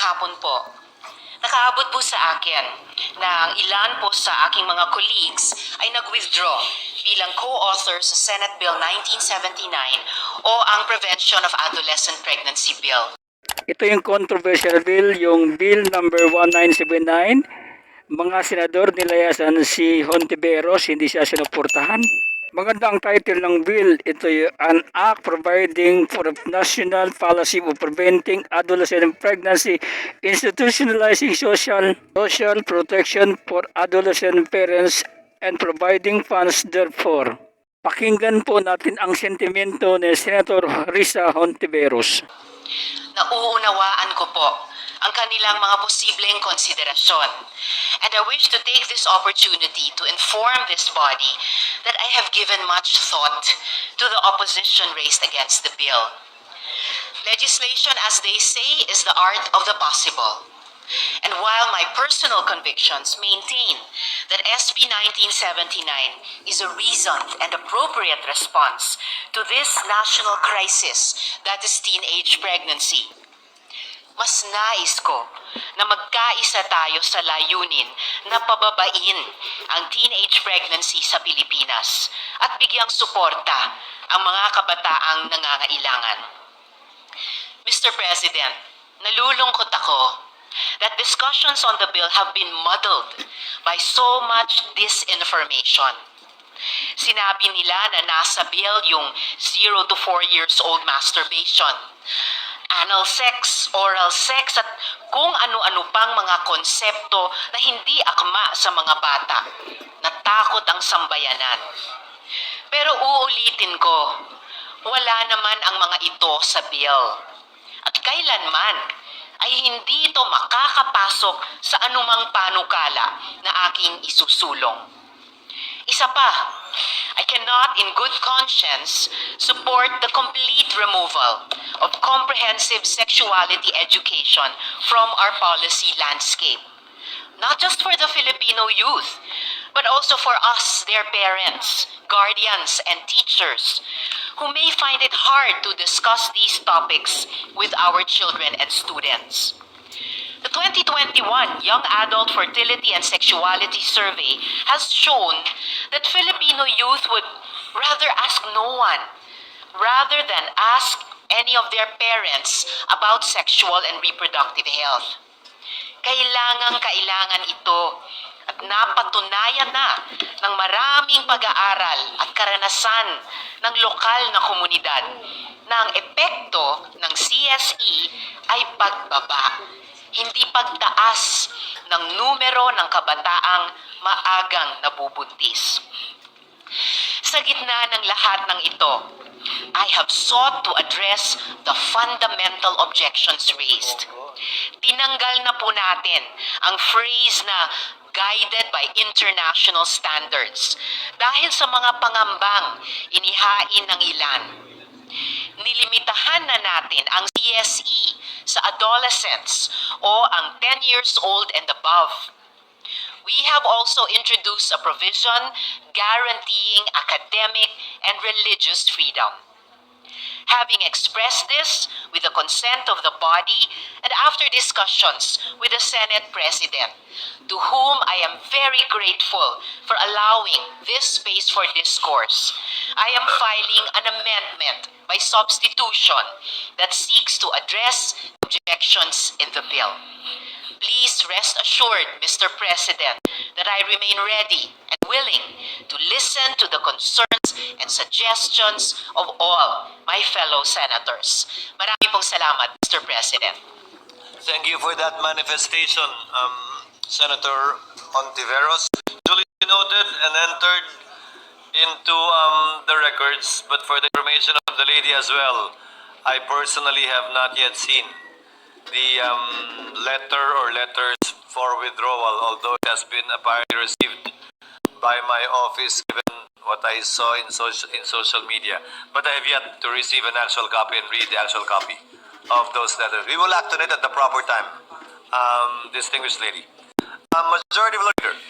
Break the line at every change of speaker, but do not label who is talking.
hapon po. Nakaabot po sa akin na ang ilan po sa aking mga colleagues ay nag-withdraw bilang co-authors sa Senate Bill 1979 o ang Prevention of Adolescent Pregnancy Bill.
Ito yung controversial bill, yung bill number 1979. Mga senador nilayasan si Hontiveros, hindi siya sinuportahan. Maganda ang title ng bill. Ito An Act Providing for a National Policy of Preventing Adolescent Pregnancy, Institutionalizing Social, social Protection for Adolescent Parents, and Providing Funds therefore. Pakinggan po natin ang sentimento ni Senator Risa Hontiveros.
Nauunawaan ko po ang kanilang mga posibleng konsiderasyon. And I wish to take this opportunity to inform this body that I have given much thought to the opposition raised against the bill. Legislation, as they say, is the art of the possible. And while my personal convictions maintain that SB 1979 is a reasoned and appropriate response to this national crisis that is teenage pregnancy, mas nais ko na magkaisa tayo sa layunin na pababain ang teenage pregnancy sa Pilipinas at bigyang suporta ang mga kabataang nangangailangan. Mr. President, nalulungkot ako that discussions on the bill have been muddled by so much disinformation. Sinabi nila na nasa bill yung 0 to 4 years old masturbation, anal sex, oral sex, at kung ano-ano pang mga konsepto na hindi akma sa mga bata. Natakot ang sambayanan. Pero uulitin ko, wala naman ang mga ito sa bill. At kailanman ay hindi ito makakapasok sa anumang panukala na aking isusulong. Isa pa, cannot in good conscience support the complete removal of comprehensive sexuality education from our policy landscape. Not just for the Filipino youth, but also for us, their parents, guardians, and teachers, who may find it hard to discuss these topics with our children and students. The 2021 Young Adult Fertility and Sexuality Survey has shown that Filipino youth would rather ask no one rather than ask any of their parents about sexual and reproductive health. Kailangang kailangan ito at napatunayan na ng maraming pag-aaral at karanasan ng lokal na komunidad na ang epekto ng CSE ay pagbaba, hindi pagtaas ng numero ng kabataang maagang nabubuntis. Sa gitna ng lahat ng ito, I have sought to address the fundamental objections raised. Tinanggal na po natin ang phrase na guided by international standards dahil sa mga pangambang inihain ng ilan. Nilimitahan na natin ang CSE sa adolescents o ang 10 years old and above. We have also introduced a provision guaranteeing academic and religious freedom. Having expressed this with the consent of the body and after discussions with the Senate President, to whom I am very grateful for allowing this space for discourse, I am filing an amendment by substitution that seeks to address objections in the bill. Please rest assured, Mr. President, that I remain ready and willing to listen to the concerns and suggestions of all my fellow senators. Marami pong salamat, Mr. President.
Thank you for that manifestation, um, Senator Ontiveros. Duly noted and entered into um, the records, but for the information of the lady as well, I personally have not yet seen the um, letter or letters for withdrawal, although it has been apparently received by my office given what I saw in social, in social media. But I have yet to receive an actual copy and read the actual copy of those letters. We will act on it at the proper time, um, distinguished lady. Uh, majority of leader.